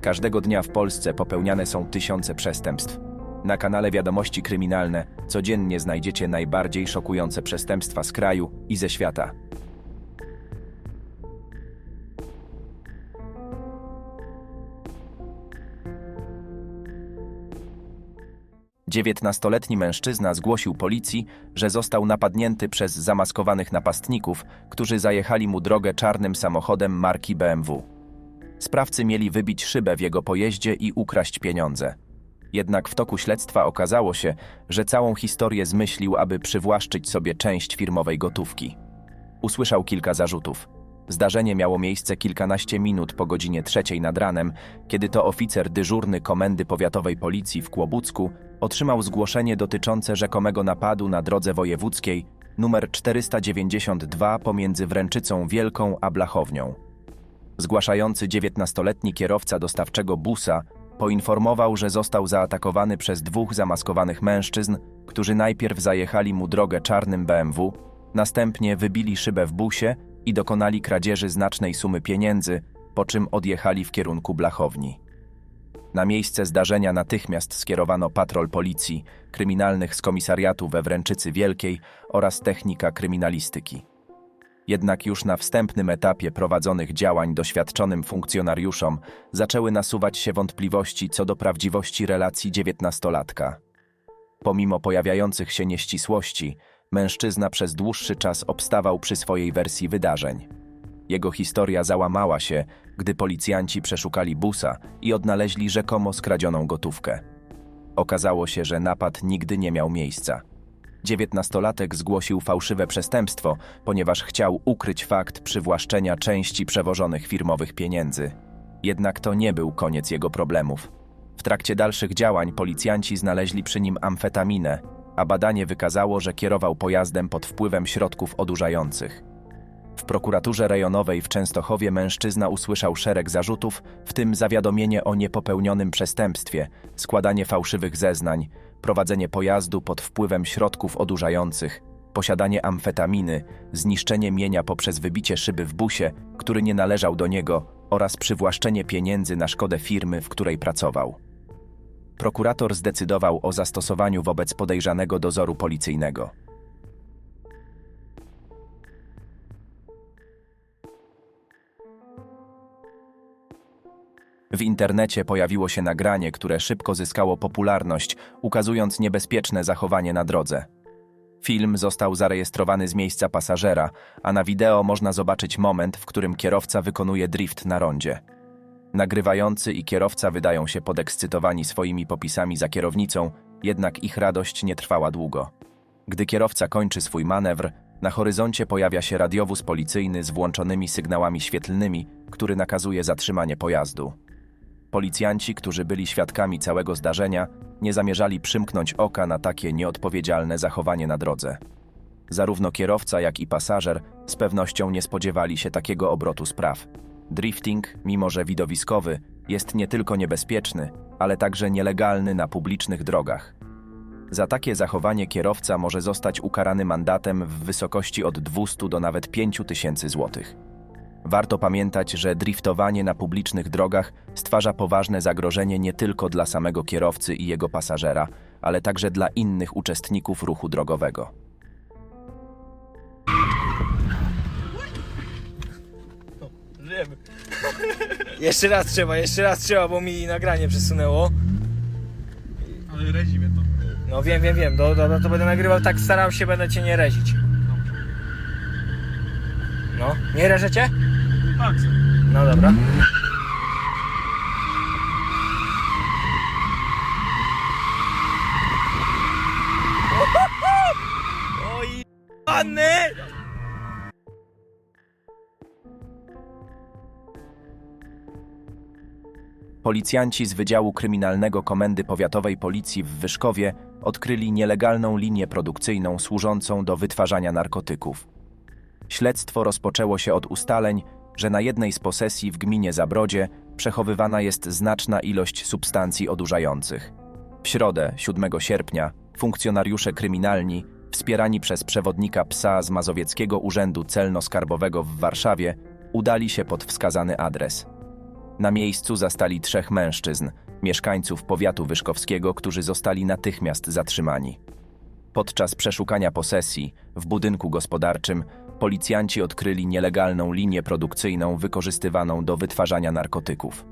Każdego dnia w Polsce popełniane są tysiące przestępstw. Na kanale Wiadomości Kryminalne codziennie znajdziecie najbardziej szokujące przestępstwa z kraju i ze świata. Dziewiętnastoletni mężczyzna zgłosił policji, że został napadnięty przez zamaskowanych napastników, którzy zajechali mu drogę czarnym samochodem marki BMW. Sprawcy mieli wybić szybę w jego pojeździe i ukraść pieniądze. Jednak w toku śledztwa okazało się, że całą historię zmyślił, aby przywłaszczyć sobie część firmowej gotówki. Usłyszał kilka zarzutów. Zdarzenie miało miejsce kilkanaście minut po godzinie trzeciej nad ranem, kiedy to oficer dyżurny Komendy Powiatowej Policji w Kłobucku otrzymał zgłoszenie dotyczące rzekomego napadu na drodze wojewódzkiej numer 492 pomiędzy Wręczycą Wielką a Blachownią. Zgłaszający 19-letni kierowca dostawczego busa poinformował, że został zaatakowany przez dwóch zamaskowanych mężczyzn, którzy najpierw zajechali mu drogę czarnym BMW, następnie wybili szybę w busie i dokonali kradzieży znacznej sumy pieniędzy, po czym odjechali w kierunku Blachowni. Na miejsce zdarzenia natychmiast skierowano patrol policji, kryminalnych z komisariatu we Wręczycy Wielkiej oraz technika kryminalistyki. Jednak już na wstępnym etapie prowadzonych działań doświadczonym funkcjonariuszom zaczęły nasuwać się wątpliwości co do prawdziwości relacji dziewiętnastolatka. Pomimo pojawiających się nieścisłości, mężczyzna przez dłuższy czas obstawał przy swojej wersji wydarzeń. Jego historia załamała się, gdy policjanci przeszukali busa i odnaleźli rzekomo skradzioną gotówkę. Okazało się, że napad nigdy nie miał miejsca. Dziewiętnastolatek zgłosił fałszywe przestępstwo, ponieważ chciał ukryć fakt przywłaszczenia części przewożonych firmowych pieniędzy. Jednak to nie był koniec jego problemów. W trakcie dalszych działań policjanci znaleźli przy nim amfetaminę, a badanie wykazało, że kierował pojazdem pod wpływem środków odurzających. W prokuraturze rejonowej w Częstochowie mężczyzna usłyszał szereg zarzutów, w tym zawiadomienie o niepopełnionym przestępstwie, składanie fałszywych zeznań, prowadzenie pojazdu pod wpływem środków odurzających, posiadanie amfetaminy, zniszczenie mienia poprzez wybicie szyby w busie, który nie należał do niego, oraz przywłaszczenie pieniędzy na szkodę firmy, w której pracował. Prokurator zdecydował o zastosowaniu wobec podejrzanego dozoru policyjnego. W internecie pojawiło się nagranie, które szybko zyskało popularność, ukazując niebezpieczne zachowanie na drodze. Film został zarejestrowany z miejsca pasażera, a na wideo można zobaczyć moment, w którym kierowca wykonuje drift na rondzie. Nagrywający i kierowca wydają się podekscytowani swoimi popisami za kierownicą, jednak ich radość nie trwała długo. Gdy kierowca kończy swój manewr, na horyzoncie pojawia się radiowóz policyjny z włączonymi sygnałami świetlnymi, który nakazuje zatrzymanie pojazdu. Policjanci, którzy byli świadkami całego zdarzenia, nie zamierzali przymknąć oka na takie nieodpowiedzialne zachowanie na drodze. Zarówno kierowca, jak i pasażer z pewnością nie spodziewali się takiego obrotu spraw. Drifting, mimo że widowiskowy, jest nie tylko niebezpieczny, ale także nielegalny na publicznych drogach. Za takie zachowanie kierowca może zostać ukarany mandatem w wysokości od 200 do nawet 5 tysięcy złotych. Warto pamiętać, że driftowanie na publicznych drogach stwarza poważne zagrożenie nie tylko dla samego kierowcy i jego pasażera, ale także dla innych uczestników ruchu drogowego. Jeszcze raz trzeba, jeszcze raz trzeba, bo mi nagranie przesunęło. Ale rezi mnie to. No wiem, wiem, wiem. Do, dobra, to będę nagrywał tak, staram się, będę cię nie rezić. No, nie reżecie? Se. No dobra. Oj! Policjanci z Wydziału Kryminalnego Komendy Powiatowej Policji w Wyszkowie odkryli nielegalną linię produkcyjną służącą do wytwarzania narkotyków. Śledztwo rozpoczęło się od ustaleń, że na jednej z posesji w gminie Zabrodzie przechowywana jest znaczna ilość substancji odurzających. W środę, 7 sierpnia, funkcjonariusze kryminalni, wspierani przez przewodnika psa z Mazowieckiego Urzędu Celno-Skarbowego w Warszawie, udali się pod wskazany adres. Na miejscu zastali trzech mężczyzn, mieszkańców powiatu wyszkowskiego, którzy zostali natychmiast zatrzymani. Podczas przeszukania posesji w budynku gospodarczym policjanci odkryli nielegalną linię produkcyjną wykorzystywaną do wytwarzania narkotyków.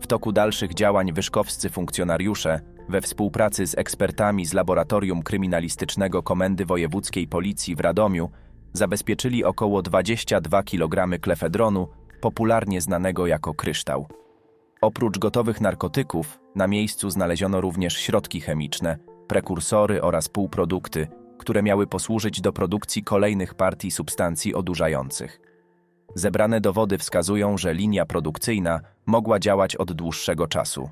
W toku dalszych działań wyszkowscy funkcjonariusze, we współpracy z ekspertami z Laboratorium Kryminalistycznego Komendy Wojewódzkiej Policji w Radomiu, zabezpieczyli około 22 kg klefedronu, popularnie znanego jako kryształ. Oprócz gotowych narkotyków, na miejscu znaleziono również środki chemiczne, prekursory oraz półprodukty, które miały posłużyć do produkcji kolejnych partii substancji odurzających. Zebrane dowody wskazują, że linia produkcyjna mogła działać od dłuższego czasu.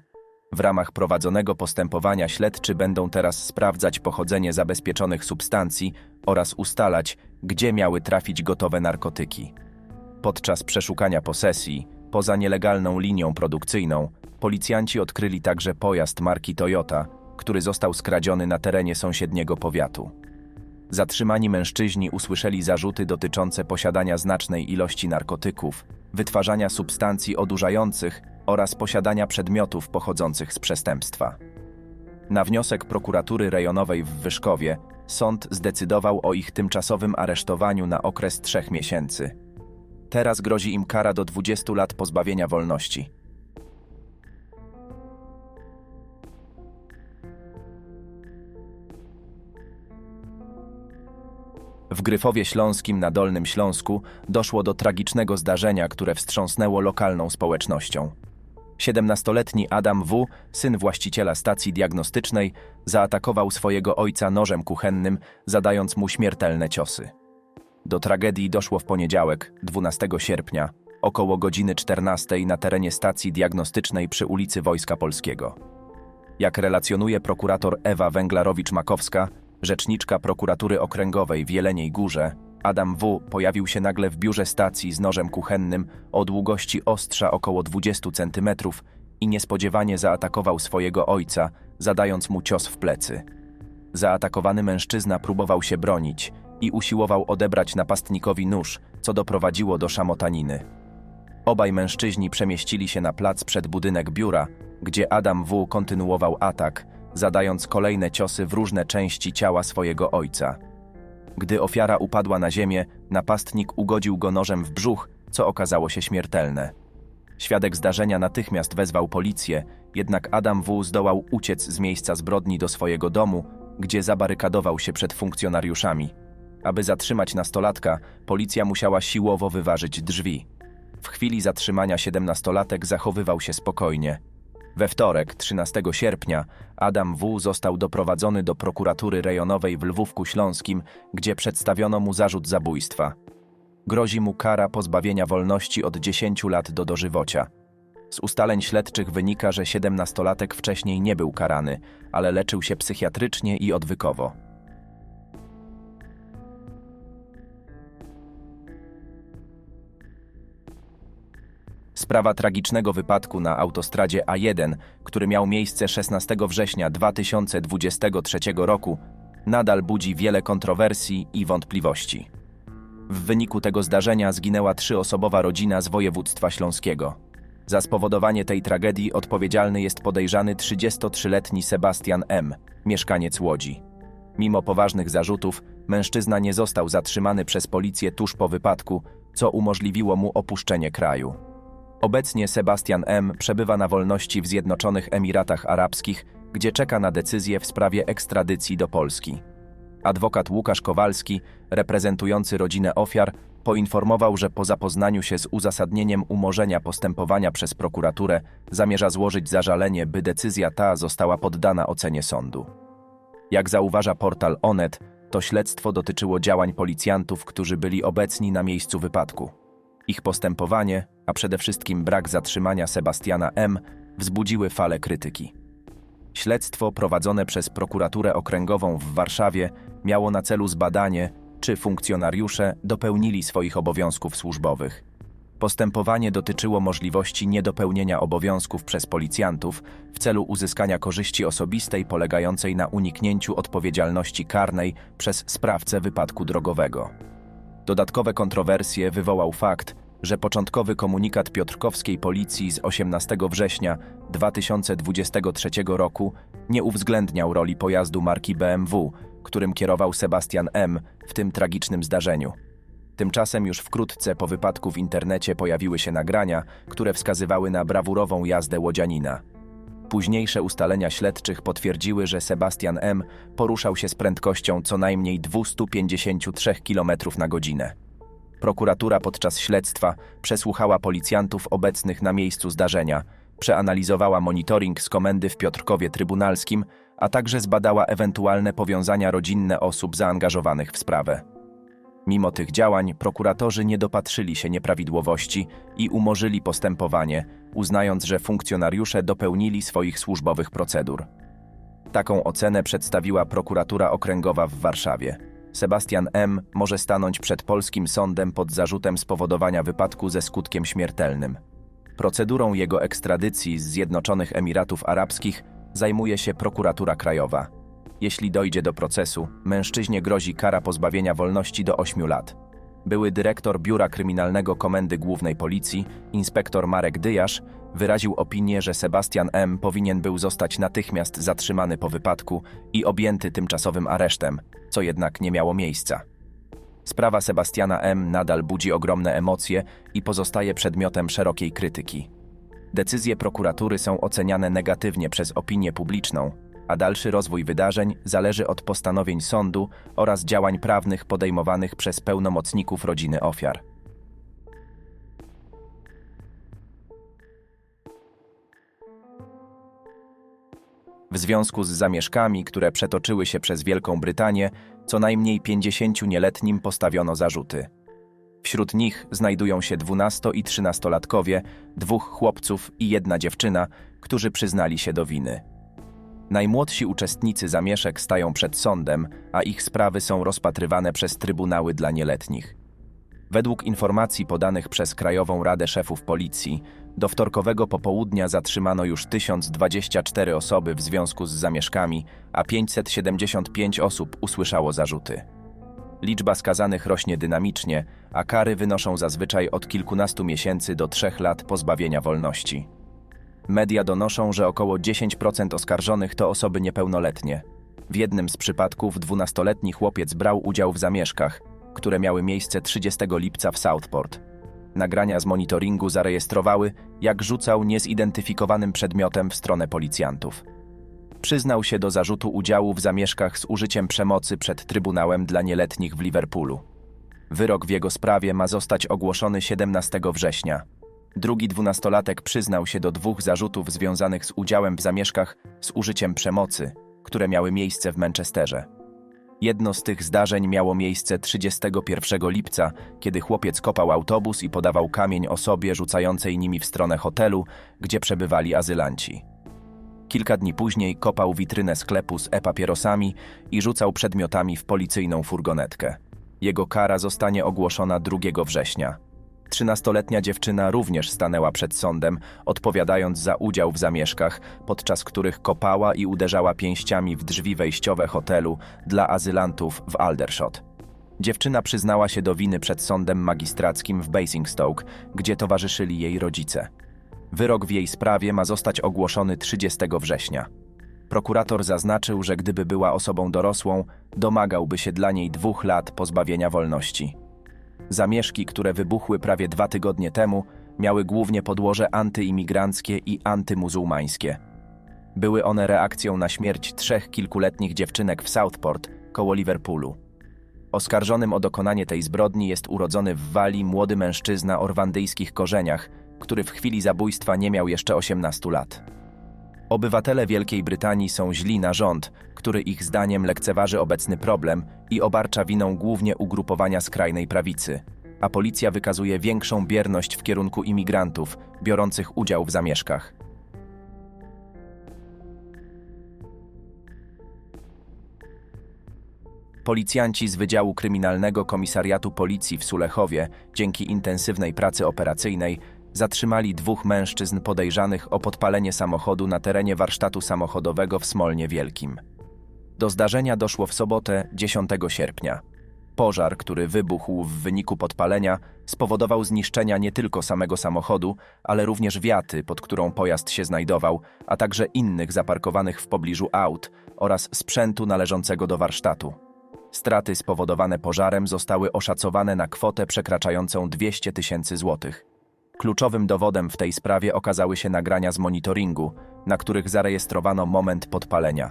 W ramach prowadzonego postępowania śledczy będą teraz sprawdzać pochodzenie zabezpieczonych substancji oraz ustalać, gdzie miały trafić gotowe narkotyki. Podczas przeszukania posesji, poza nielegalną linią produkcyjną, policjanci odkryli także pojazd marki Toyota, który został skradziony na terenie sąsiedniego powiatu. Zatrzymani mężczyźni usłyszeli zarzuty dotyczące posiadania znacznej ilości narkotyków, wytwarzania substancji odurzających oraz posiadania przedmiotów pochodzących z przestępstwa. Na wniosek prokuratury rejonowej w Wyszkowie sąd zdecydował o ich tymczasowym aresztowaniu na okres trzech miesięcy. Teraz grozi im kara do 20 lat pozbawienia wolności. W Gryfowie Śląskim na Dolnym Śląsku doszło do tragicznego zdarzenia, które wstrząsnęło lokalną społecznością. 17-letni Adam W., syn właściciela stacji diagnostycznej, zaatakował swojego ojca nożem kuchennym, zadając mu śmiertelne ciosy. Do tragedii doszło w poniedziałek, 12 sierpnia, około godziny 14 na terenie stacji diagnostycznej przy ulicy Wojska Polskiego. Jak relacjonuje prokurator Ewa Węglarowicz-Makowska, rzeczniczka prokuratury okręgowej w Jeleniej Górze, Adam W. pojawił się nagle w biurze stacji z nożem kuchennym o długości ostrza około 20 cm i niespodziewanie zaatakował swojego ojca, zadając mu cios w plecy. Zaatakowany mężczyzna próbował się bronić i usiłował odebrać napastnikowi nóż, co doprowadziło do szamotaniny. Obaj mężczyźni przemieścili się na plac przed budynek biura, gdzie Adam W. kontynuował atak, zadając kolejne ciosy w różne części ciała swojego ojca. Gdy ofiara upadła na ziemię, napastnik ugodził go nożem w brzuch, co okazało się śmiertelne. Świadek zdarzenia natychmiast wezwał policję, jednak Adam W. zdołał uciec z miejsca zbrodni do swojego domu, gdzie zabarykadował się przed funkcjonariuszami. Aby zatrzymać nastolatka, policja musiała siłowo wyważyć drzwi. W chwili zatrzymania siedemnastolatek zachowywał się spokojnie. We wtorek, 13 sierpnia, Adam W. został doprowadzony do prokuratury rejonowej w Lwówku Śląskim, gdzie przedstawiono mu zarzut zabójstwa. Grozi mu kara pozbawienia wolności od 10 lat do dożywocia. Z ustaleń śledczych wynika, że siedemnastolatek wcześniej nie był karany, ale leczył się psychiatrycznie i odwykowo. Sprawa tragicznego wypadku na autostradzie A1, który miał miejsce 16 września 2023 roku, nadal budzi wiele kontrowersji i wątpliwości. W wyniku tego zdarzenia zginęła trzyosobowa rodzina z województwa śląskiego. Za spowodowanie tej tragedii odpowiedzialny jest podejrzany 33-letni Sebastian M., mieszkaniec Łodzi. Mimo poważnych zarzutów, mężczyzna nie został zatrzymany przez policję tuż po wypadku, co umożliwiło mu opuszczenie kraju. Obecnie Sebastian M. przebywa na wolności w Zjednoczonych Emiratach Arabskich, gdzie czeka na decyzję w sprawie ekstradycji do Polski. Adwokat Łukasz Kowalski, reprezentujący rodzinę ofiar, poinformował, że po zapoznaniu się z uzasadnieniem umorzenia postępowania przez prokuraturę zamierza złożyć zażalenie, by decyzja ta została poddana ocenie sądu. Jak zauważa portal Onet, to śledztwo dotyczyło działań policjantów, którzy byli obecni na miejscu wypadku. Ich postępowanie, a przede wszystkim brak zatrzymania Sebastiana M., wzbudziły falę krytyki. Śledztwo prowadzone przez prokuraturę okręgową w Warszawie miało na celu zbadanie, czy funkcjonariusze dopełnili swoich obowiązków służbowych. Postępowanie dotyczyło możliwości niedopełnienia obowiązków przez policjantów w celu uzyskania korzyści osobistej polegającej na uniknięciu odpowiedzialności karnej przez sprawcę wypadku drogowego. Dodatkowe kontrowersje wywołał fakt, że początkowy komunikat piotrkowskiej policji z 18 września 2023 roku nie uwzględniał roli pojazdu marki BMW, którym kierował Sebastian M. w tym tragicznym zdarzeniu. Tymczasem już wkrótce po wypadku w internecie pojawiły się nagrania, które wskazywały na brawurową jazdę łodzianina. Późniejsze ustalenia śledczych potwierdziły, że Sebastian M. poruszał się z prędkością co najmniej 253 km na godzinę. Prokuratura podczas śledztwa przesłuchała policjantów obecnych na miejscu zdarzenia, przeanalizowała monitoring z komendy w Piotrkowie Trybunalskim, a także zbadała ewentualne powiązania rodzinne osób zaangażowanych w sprawę. Mimo tych działań prokuratorzy nie dopatrzyli się nieprawidłowości i umorzyli postępowanie, uznając, że funkcjonariusze dopełnili swoich służbowych procedur. Taką ocenę przedstawiła prokuratura okręgowa w Warszawie. Sebastian M. może stanąć przed polskim sądem pod zarzutem spowodowania wypadku ze skutkiem śmiertelnym. Procedurą jego ekstradycji z Zjednoczonych Emiratów Arabskich zajmuje się prokuratura krajowa. Jeśli dojdzie do procesu, mężczyźnie grozi kara pozbawienia wolności do 8 lat. Były dyrektor Biura Kryminalnego Komendy Głównej Policji, inspektor Marek Dyjasz, wyraził opinię, że Sebastian M. powinien był zostać natychmiast zatrzymany po wypadku i objęty tymczasowym aresztem, co jednak nie miało miejsca. Sprawa Sebastiana M. nadal budzi ogromne emocje i pozostaje przedmiotem szerokiej krytyki. Decyzje prokuratury są oceniane negatywnie przez opinię publiczną, a dalszy rozwój wydarzeń zależy od postanowień sądu oraz działań prawnych podejmowanych przez pełnomocników rodziny ofiar. W związku z zamieszkami, które przetoczyły się przez Wielką Brytanię, co najmniej 50 nieletnim postawiono zarzuty. Wśród nich znajdują się 12 i 13-latkowie, dwóch chłopców i jedna dziewczyna, którzy przyznali się do winy. Najmłodsi uczestnicy zamieszek stają przed sądem, a ich sprawy są rozpatrywane przez trybunały dla nieletnich. Według informacji podanych przez Krajową Radę Szefów Policji, do wtorkowego popołudnia zatrzymano już 1024 osoby w związku z zamieszkami, a 575 osób usłyszało zarzuty. Liczba skazanych rośnie dynamicznie, a kary wynoszą zazwyczaj od kilkunastu miesięcy do trzech lat pozbawienia wolności. Media donoszą, że około 10% oskarżonych to osoby niepełnoletnie. W jednym z przypadków 12-letni chłopiec brał udział w zamieszkach, które miały miejsce 30 lipca w Southport. Nagrania z monitoringu zarejestrowały, jak rzucał niezidentyfikowanym przedmiotem w stronę policjantów. Przyznał się do zarzutu udziału w zamieszkach z użyciem przemocy przed Trybunałem dla Nieletnich w Liverpoolu. Wyrok w jego sprawie ma zostać ogłoszony 17 września. Drugi dwunastolatek przyznał się do dwóch zarzutów związanych z udziałem w zamieszkach z użyciem przemocy, które miały miejsce w Manchesterze. Jedno z tych zdarzeń miało miejsce 31 lipca, kiedy chłopiec kopał autobus i podawał kamień osobie rzucającej nimi w stronę hotelu, gdzie przebywali azylanci. Kilka dni później kopał witrynę sklepu z e-papierosami i rzucał przedmiotami w policyjną furgonetkę. Jego kara zostanie ogłoszona 2 września. Trzynastoletnia dziewczyna również stanęła przed sądem, odpowiadając za udział w zamieszkach, podczas których kopała i uderzała pięściami w drzwi wejściowe hotelu dla azylantów w Aldershot. Dziewczyna przyznała się do winy przed sądem magistrackim w Basingstoke, gdzie towarzyszyli jej rodzice. Wyrok w jej sprawie ma zostać ogłoszony 30 września. Prokurator zaznaczył, że gdyby była osobą dorosłą, domagałby się dla niej dwóch lat pozbawienia wolności. Zamieszki, które wybuchły prawie dwa tygodnie temu, miały głównie podłoże antyimigranckie i antymuzułmańskie. Były one reakcją na śmierć trzech kilkuletnich dziewczynek w Southport, koło Liverpoolu. Oskarżonym o dokonanie tej zbrodni jest urodzony w Walii młody mężczyzna o rwandyjskich korzeniach, który w chwili zabójstwa nie miał jeszcze 18 lat. Obywatele Wielkiej Brytanii są źli na rząd, który ich zdaniem lekceważy obecny problem i obarcza winą głównie ugrupowania skrajnej prawicy, a policja wykazuje większą bierność w kierunku imigrantów biorących udział w zamieszkach. Policjanci z Wydziału Kryminalnego Komisariatu Policji w Sulechowie, dzięki intensywnej pracy operacyjnej, zatrzymali dwóch mężczyzn podejrzanych o podpalenie samochodu na terenie warsztatu samochodowego w Smolnie Wielkim. Do zdarzenia doszło w sobotę 10 sierpnia. Pożar, który wybuchł w wyniku podpalenia, spowodował zniszczenia nie tylko samego samochodu, ale również wiaty, pod którą pojazd się znajdował, a także innych zaparkowanych w pobliżu aut oraz sprzętu należącego do warsztatu. Straty spowodowane pożarem zostały oszacowane na kwotę przekraczającą 200 tysięcy złotych. Kluczowym dowodem w tej sprawie okazały się nagrania z monitoringu, na których zarejestrowano moment podpalenia.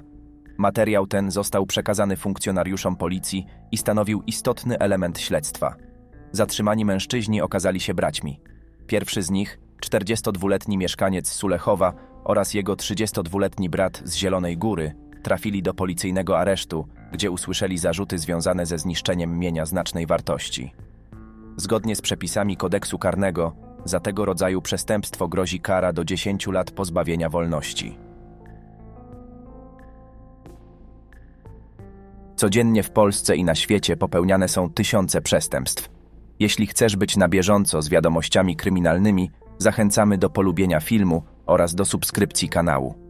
Materiał ten został przekazany funkcjonariuszom policji i stanowił istotny element śledztwa. Zatrzymani mężczyźni okazali się braćmi. Pierwszy z nich, 42-letni mieszkaniec Sulechowa oraz jego 32-letni brat z Zielonej Góry, trafili do policyjnego aresztu, gdzie usłyszeli zarzuty związane ze zniszczeniem mienia znacznej wartości. Zgodnie z przepisami kodeksu karnego, za tego rodzaju przestępstwo grozi kara do 10 lat pozbawienia wolności. Codziennie w Polsce i na świecie popełniane są tysiące przestępstw. Jeśli chcesz być na bieżąco z wiadomościami kryminalnymi, zachęcamy do polubienia filmu oraz do subskrypcji kanału.